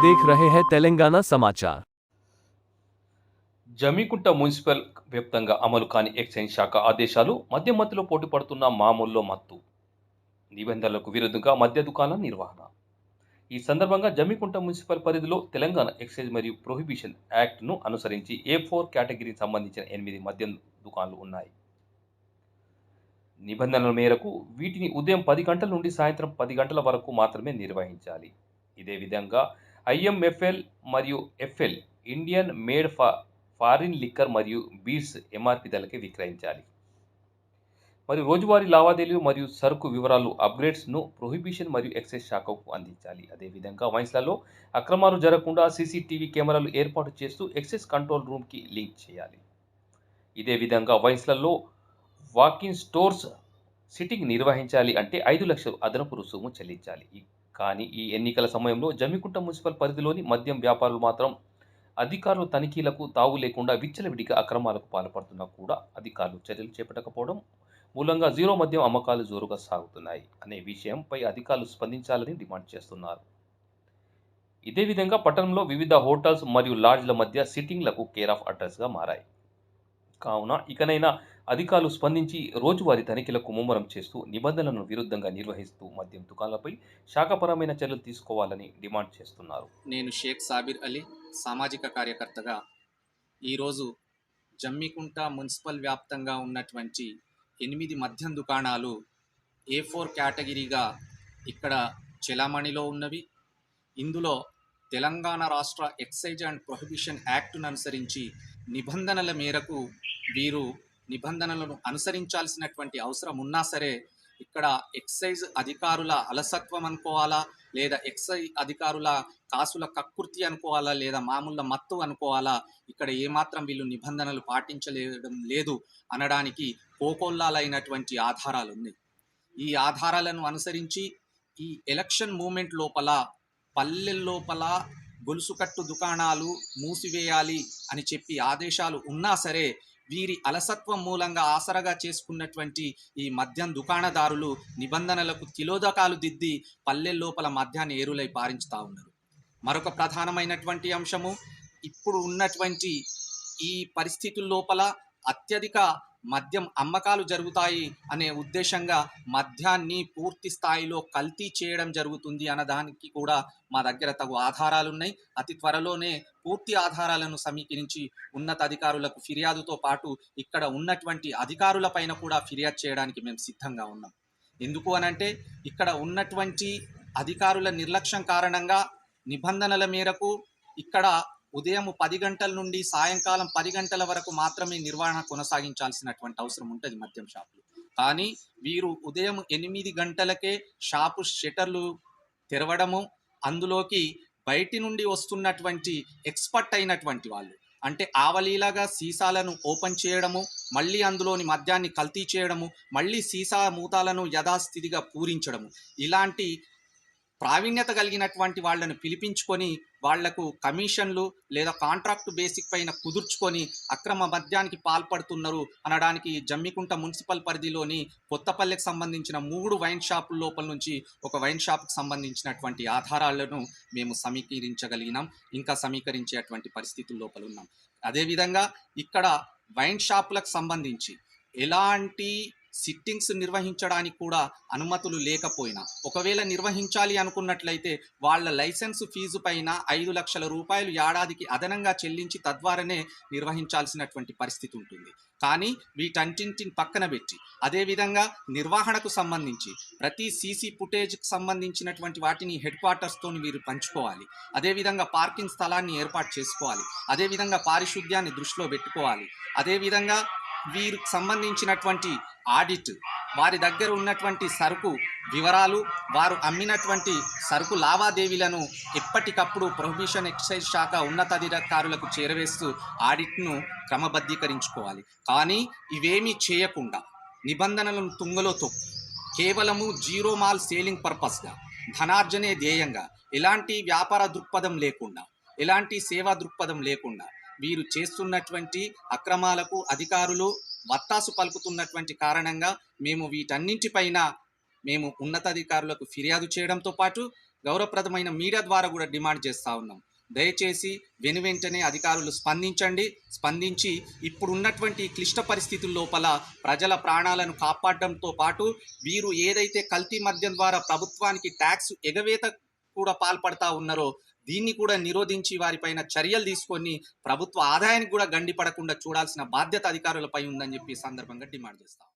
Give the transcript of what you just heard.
देख रहे हैं तेलंगाना समाचार జమీకుంట మున్సిపల్ వ్యాప్తంగా అమలు కాని ఎక్సైజ్ శాఖ ఆదేశాలు మద్యం మత్తులో పోటీ పడుతున్న మామూల్లో మత్తు నిబంధనలకు విరుద్ధంగా మద్య దుకాణాల నిర్వహణ ఈ సందర్భంగా జమీకుంట మున్సిపల్ పరిధిలో తెలంగాణ ఎక్సైజ్ మరియు ప్రొహిబిషన్ యాక్ట్ను అనుసరించి ఏ ఫోర్ కేటగిరీకి సంబంధించిన ఎనిమిది మద్యం దుకాణాలు ఉన్నాయి నిబంధనల మేరకు వీటిని ఉదయం పది గంటల నుండి సాయంత్రం పది గంటల వరకు మాత్రమే నిర్వహించాలి ఇదే విధంగా ఐఎంఎఫ్ఎల్ మరియు ఎఫ్ఎల్ ఇండియన్ మేడ్ ఫా ఫారిన్ లిక్కర్ మరియు బీర్స్ ఎంఆర్పి ధరలకి విక్రయించాలి. మరియు రోజువారీ లావాదేవీలు మరియు సరుకు వివరాలు అప్గ్రేడ్స్ను ప్రొహిబిషన్ మరియు ఎక్సైజ్ శాఖకు అందించాలి. అదేవిధంగా వైన్స్లలో అక్రమాలు జరగకుండా సీసీటీవీ కెమెరాలు ఏర్పాటు చేస్తూ ఎక్సైజ్ కంట్రోల్ రూమ్కి లింక్ చేయాలి. ఇదే విధంగా వైన్స్లలో వాకిన్ స్టోర్స్ సిట్టింగ్ నిర్వహించాలి అంటే ఐదు లక్షలు అదనపు రుసుము చెల్లించాలి. కానీ ఈ ఎన్నికల సమయంలో జమికుంట మున్సిపల్ పరిధిలోని మద్యం వ్యాపారులు మాత్రం అధికారులు తనిఖీలకు తావు లేకుండా విచ్చలవిడిగా అక్రమాలకు పాల్పడుతున్నా కూడా అధికారులు చర్యలు చేపట్టకపోవడం మూలంగా జీరో మద్యం అమ్మకాలు జోరుగా సాగుతున్నాయి అనే విషయంపై అధికారులు స్పందించాలని డిమాండ్ చేస్తున్నారు. ఇదే విధంగా పట్టణంలో వివిధ హోటల్స్ మరియు లాడ్జ్ల మధ్య సిట్టింగ్లకు కేర్ ఆఫ్ అడ్రస్గా మారాయి. కావున ఇకనైనా అధికారులు స్పందించి రోజువారీ తనిఖీలకు ముమ్మరం చేస్తూ నిబంధనలను విరుద్ధంగా నిర్వహిస్తూ మద్యం దుకాణాలపై శాఖపరమైన చర్యలు తీసుకోవాలని డిమాండ్ చేస్తున్నారు. నేను షేక్ సాబిర్ అలీ సామాజిక కార్యకర్తగా. ఈరోజు జమ్మికుంట మున్సిపల్ వ్యాప్తంగా ఉన్నటువంటి ఎనిమిది మద్యం దుకాణాలు ఏ ఫోర్ కేటగిరీగా ఇక్కడ చెలామణిలో ఉన్నవి. ఇందులో తెలంగాణ రాష్ట్ర ఎక్సైజ్ అండ్ ప్రొహిబిషన్ యాక్ట్ను అనుసరించి నిబంధనల మేరకు వీరు నిబంధనలను అనుసరించాల్సినటువంటి అవసరం ఉన్నా సరే ఇక్కడ ఎక్సైజ్ అధికారుల అలసత్వం అనుకోవాలా? లేదా ఎక్సైజ్ అధికారుల కాసుల కక్కుర్తి అనుకోవాలా? లేదా మామూలు మత్తు అనుకోవాలా? ఇక్కడ ఏమాత్రం వీళ్ళు నిబంధనలు పాటించలేడం లేదు అనడానికి కోకొల్లాలైనటువంటి ఆధారాలు ఉన్నాయి ఈ ఆధారాలను అనుసరించి ఈ ఎలక్షన్ మూమెంట్ లోపల పల్లెల లోపల గొలుసుకట్టు దుకాణాలు మూసివేయాలి అని చెప్పి ఆదేశాలు ఉన్నా సరే వీరి అలసత్వం మూలంగా ఆసరగా చేసుకున్నటువంటి ఈ మద్యం దుకాణదారులు నిబంధనలకు తిలోదకాలు దిద్ది పల్లె లోపల మద్యాన్ని ఏరులై పారించుతా ఉన్నారు. మరొక ప్రధానమైనటువంటి అంశము ఇప్పుడు ఉన్నటువంటి ఈ పరిస్థితుల లోపల అత్యధిక మద్యం అమ్మకాలు జరుగుతాయి అనే ఉద్దేశంగా మద్యాన్ని పూర్తి స్థాయిలో కల్తీ చేయడం జరుగుతుంది అన్నదానికి కూడా మా దగ్గర తగు ఆధారాలు ఉన్నాయి అతి త్వరలోనే పూర్తి ఆధారాలను సమీకరించి ఉన్నత అధికారులకు ఫిర్యాదుతో పాటు ఇక్కడ ఉన్నటువంటి అధికారుల పైన కూడా ఫిర్యాదు చేయడానికి మేము సిద్ధంగా ఉన్నాం. ఎందుకు అనంటే ఇక్కడ ఉన్నటువంటి అధికారుల నిర్లక్ష్యం కారణంగా నిబంధనల మేరకు ఇక్కడ ఉదయం పది గంటల నుండి సాయంకాలం పది గంటల వరకు మాత్రమే నిర్వహణ కొనసాగించాల్సినటువంటి అవసరం ఉంటుంది మద్యం షాపులు. కానీ వీరు ఉదయం ఎనిమిది గంటలకే షాపు షెటర్లు తెరవడము అందులోకి బయటి నుండి వస్తున్నటువంటి ఎక్స్పర్ట్ అయినటువంటి వాళ్ళు అంటే ఆవలీలాగా సీసాలను ఓపెన్ చేయడము మళ్ళీ అందులోని మద్యాన్ని కల్తీ చేయడము మళ్ళీ సీసా మూతాలను యథాస్థితిగా పూరించడము ఇలాంటి ప్రావీణ్యత కలిగినటువంటి వాళ్ళను పిలిపించుకొని వాళ్ళకు కమిషన్లు లేదా కాంట్రాక్ట్ బేసిక్ పైన కుదుర్చుకొని అక్రమ మద్యానికి పాల్పడుతున్నారు అనడానికి జమ్మికుంట మున్సిపల్ పరిధిలోని కొత్తపల్లెకి సంబంధించిన మూడు వైన్ షాపుల లోపల నుంచి ఒక వైన్ షాప్కి సంబంధించినటువంటి ఆధారాలను మేము సమీకరించగలిగినాం ఇంకా సమీకరించేటువంటి పరిస్థితుల లోపల ఉన్నాం. అదేవిధంగా ఇక్కడ వైన్ షాపులకు సంబంధించి ఎలాంటి సిట్టింగ్స్ నిర్వహించడానికి కూడా అనుమతులు లేకపోయినా ఒకవేళ నిర్వహించాలి అనుకున్నట్లయితే వాళ్ళ లైసెన్స్ ఫీజు పైన ఐదు లక్షల రూపాయలు ఏడాదికి అదనంగా చెల్లించి తద్వారానే నిర్వహించాల్సినటువంటి పరిస్థితి ఉంటుంది. కానీ వీటన్నింటిని పక్కన పెట్టి అదేవిధంగా నిర్వహణకు సంబంధించి ప్రతి సీసీ ఫుటేజ్కి సంబంధించినటువంటి వాటిని హెడ్ క్వార్టర్స్తో వీరు పంచుకోవాలి. అదేవిధంగా పార్కింగ్ స్థలాన్ని ఏర్పాటు చేసుకోవాలి. అదేవిధంగా పారిశుద్ధ్యాన్ని దృష్టిలో పెట్టుకోవాలి. అదేవిధంగా వీరికి సంబంధించినటువంటి ఆడిట్. వారి దగ్గర ఉన్నటువంటి సరుకు వివరాలు వారు అమ్మినటువంటి సరుకు లావాదేవీలను ఎప్పటికప్పుడు ప్రొహిబిషన్ ఎక్సైజ్ శాఖ ఉన్నతాధికారులకు చేరవేస్తూ ఆడిట్ను క్రమబద్ధీకరించుకోవాలి. కానీ ఇవేమీ చేయకుండా నిబంధనలను తుంగలో తొక్కి కేవలము జీరో మాల్ సేలింగ్ పర్పస్గా ధనార్జనే ధ్యేయంగా ఎలాంటి వ్యాపార దృక్పథం లేకుండా ఎలాంటి సేవా దృక్పథం లేకుండా వీరు చేస్తున్నటువంటి అక్రమాలకు అధికారులు వత్తాసు పలుకుతున్నటువంటి కారణంగా మేము వీటన్నింటిపైన మేము ఉన్నతాధికారులకు ఫిర్యాదు చేయడంతో పాటు గౌరవప్రదమైన మీడియా ద్వారా కూడా డిమాండ్ చేస్తూ ఉన్నాం. దయచేసి వెను వెంటనే అధికారులు స్పందించండి. స్పందించి ఇప్పుడున్నటువంటి క్లిష్ట పరిస్థితుల లోపల ప్రజల ప్రాణాలను కాపాడడంతో పాటు వీరు ఏదైతే కల్తీ మద్యం ద్వారా ప్రభుత్వానికి ట్యాక్స్ ఎగవేత కూడా పాల్పడతా ఉన్నారో దీన్ని కూడా నిరోధించి వారిపైన చర్యలు తీసుకొని ప్రభుత్వ ఆదాయానికి కూడా గండిపడకుండా చూడాల్సిన బాధ్యత అధికారులపై ఉందని చెప్పి సందర్భంగా డిమాండ్ చేస్తాం